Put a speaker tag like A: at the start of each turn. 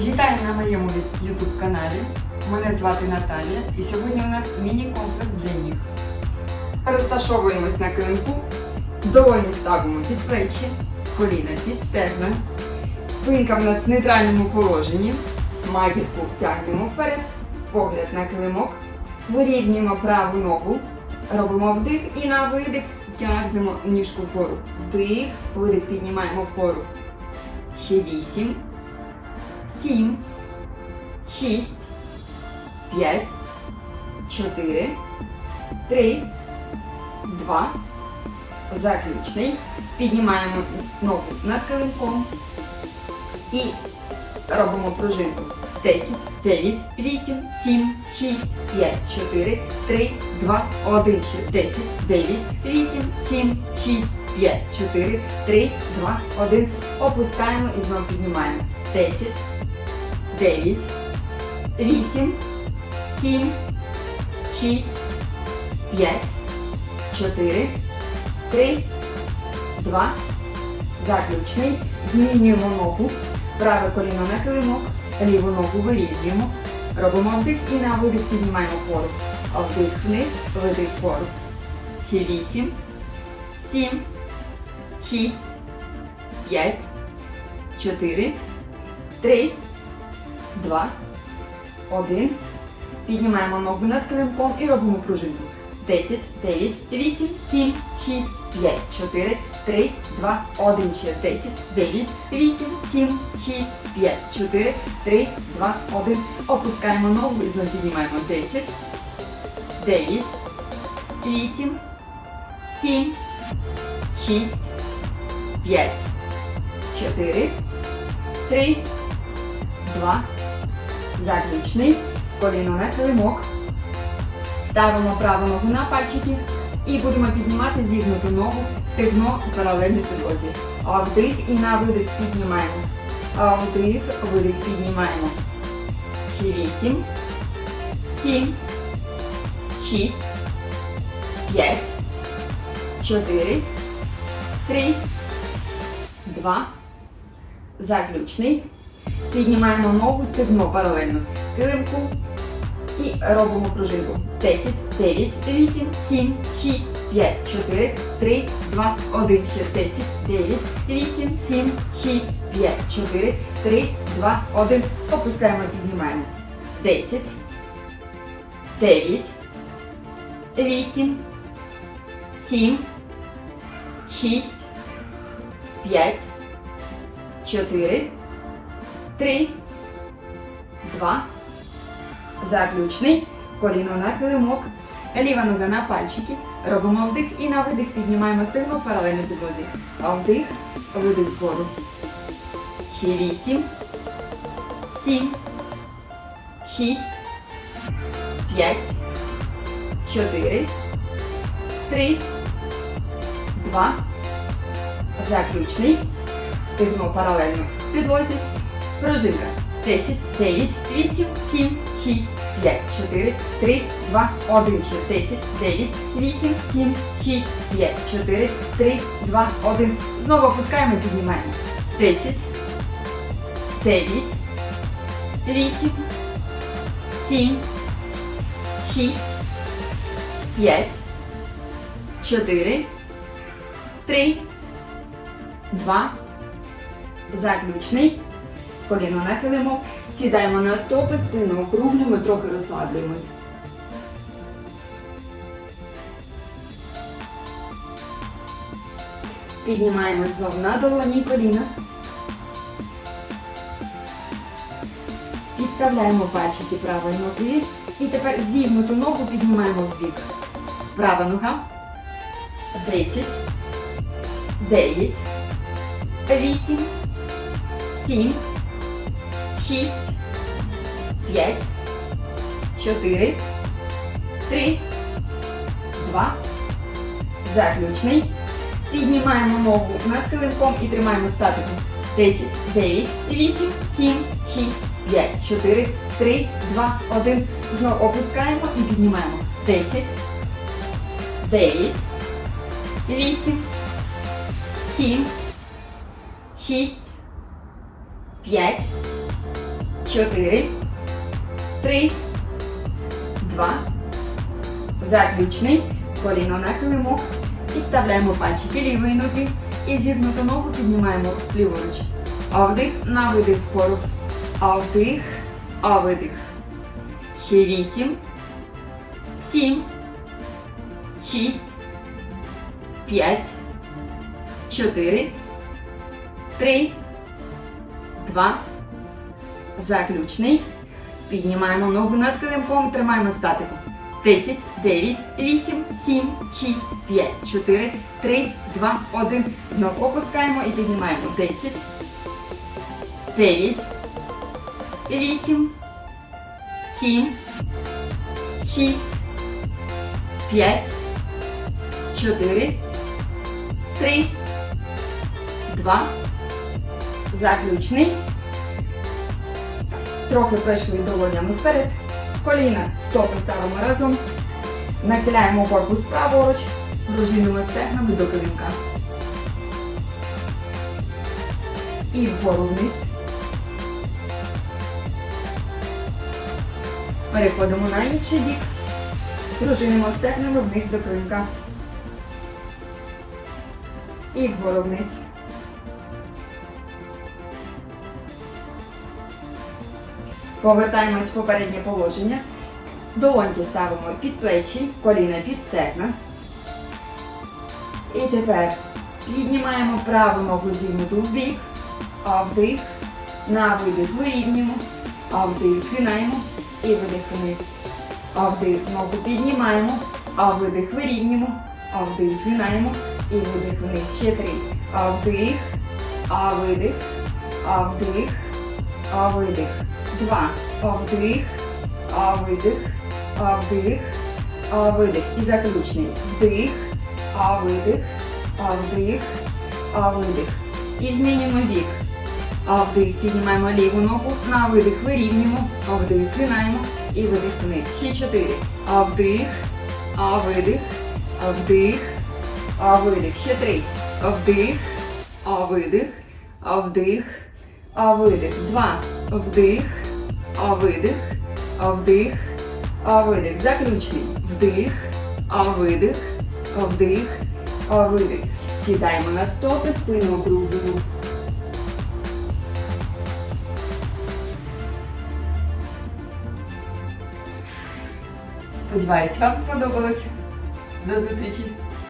A: Вітаю на моєму YouTube каналі. Мене звати Наталія і сьогодні у нас міні-комплекс для ніг. Розташовуємось на килимку, долоні ставимо під плечі, коліна під стегна. Спинка в нас в нейтральному положенні. Магірку тягнемо вперед, погляд на килимок. Вирівнюємо праву ногу, робимо вдих і на видих тягнемо ніжку вгору. Вдих, видих, піднімаємо вгору. Ще вісім, сім, шість, п'ять, чотири, три, два. Заключний. Піднімаємо ногу над килимком і робимо пружинку. 10, 9, 8, 7, 6, 5, 4, 3, 2, 1, ще 10, 9, 8, 7, 6, 5, 4, 3, 2, 1. Опускаємо і знову піднімаємо. 10, 9, 8, 7, 6, 5, 4, 3, 2, заключний. Змінюємо ногу. Праве коліно на килимок, ліву ногу вирівнюємо. Робимо вдих і на видих піднімаємо вгору. Вдих вниз, видих вгору. Ще 8, 7, 6, 5, 4, 3, 2, 1. Піднімаємо ногу над килимком і робимо пружинку. 10, 9, 8, 7, 6, 5, 4, 3, 2, 1, ще 10, 9, 8, 7, 6, 5, 4, 3, 2, 1. Опускаємо ногу і знову піднімаємо 10, 9, 8, 7, 6, 5, 4, 3, 2, заключний. Коліно на килимок. Ставимо праву ногу на пальчики і будемо піднімати зігнуту ногу, стегно паралельно підлозі. Вдих і на видих піднімаємо. Вдих, видих піднімаємо. Ще 8, 7, 6, 5, 4, 3, 2, заключний. Піднімаємо ногу, стегно паралельно килимку і робимо пружинку. 10, 9, 8, 7, 6, 5, 4, 3, 2, 1, ще 10, 9, 8, 7, 6, 5, 4, 3, 2, 1. Опускаємо, піднімаємо. 10, 9, 8, 7, 6, 5, 4, 3, 2, Заключний. Коліно на килимок. Ліва нога на пальчики. Робимо вдих і на видих піднімаємо стегно паралельно підлозі. Вдих, видих вгору. Ще вісім. Сім. Шість. П'ять. Чотири. Три. Два. Заключний. Стегно паралельно підлозі. Пружинка. 10, 9, 8, 7, 6, 5, 4, 3, 2, 1, ще 10, 9, 8, 7, 6, 5, 4, 3, 2, 1. Знову опускаємо, піднімаємо. 10, 9, 8, 7, 6, 5, 4, 3, 2, заключний. Коліно на килимок. Сідаємо на стопи, спину округлюємо, трохи розслаблюємось. Піднімаємось знову на долоні коліна. Підставляємо пальчики правої ноги. І тепер зігнуту ногу піднімаємо в. Права нога. 10, 9, 8, 7, 6, 5, 4, 3, 2, заключний. Піднімаємо ногу над килимком і тримаємо статику. 10, 9, 8, 7, 6, 5, 4, 3, 2, 1. Знову опускаємо і піднімаємо. 10, 9, 8, 7, 6, 5, чотири, три, два. Заключний. Коліно на килимок. Підставляємо пальчики лівої ноги і зігнуту ногу піднімаємо ліворуч. А вдих на видих вгору. А вдих, а видих. Ще вісім, сім, шість, п'ять, чотири, три, два. Заключний. Піднімаємо ногу над килимком, тримаємо статику. 10, 9, 8, 7, 6, 5, 4, 3, 2, 1. Знову опускаємо і піднімаємо 10, 9, 8, 7, 6, 5, 4, 3, 2. Заключний. Трохи пройшли долонями вперед. Коліна, стопи ставимо разом. Нахиляємо корпус праворуч, пружинимо стегнами до килимка. І вгору вниз. Переходимо на інший бік. Пружинимо стегнами вниз до килимка. І вгору вниз. Повертаємось в попереднє положення. Долоньки ставимо під плечі, коліна під стегна. І тепер піднімаємо праву ногу зігнуту в бік, а вдих, на видих вирівнюємо, а вдих згинаємо і видих вниз. А вдих ногу піднімаємо, а видих вирівнюємо, а вдих згинаємо і видих вниз. Ще три. А вдих, а видих, а вдих, а видих. Два. Вдих, видих, вдих, видих. І заключний. Вдих, видих, вдих, видих. І змінюємо бік. А вдих, піднімаємо ліву ногу, на видих вирівнюємо, вдих згинаємо і видих вниз. Ще чотири. Вдих, видих, вдих, видих. Ще три. Вдих, видих, вдих, видих. Два. Вдих, видих, вдих, видих. Заключний. Вдих, видих, вдих, видих. Сідаємо на стопи, спину округлюємо. Сподіваюсь, вам сподобалось. До зустрічі!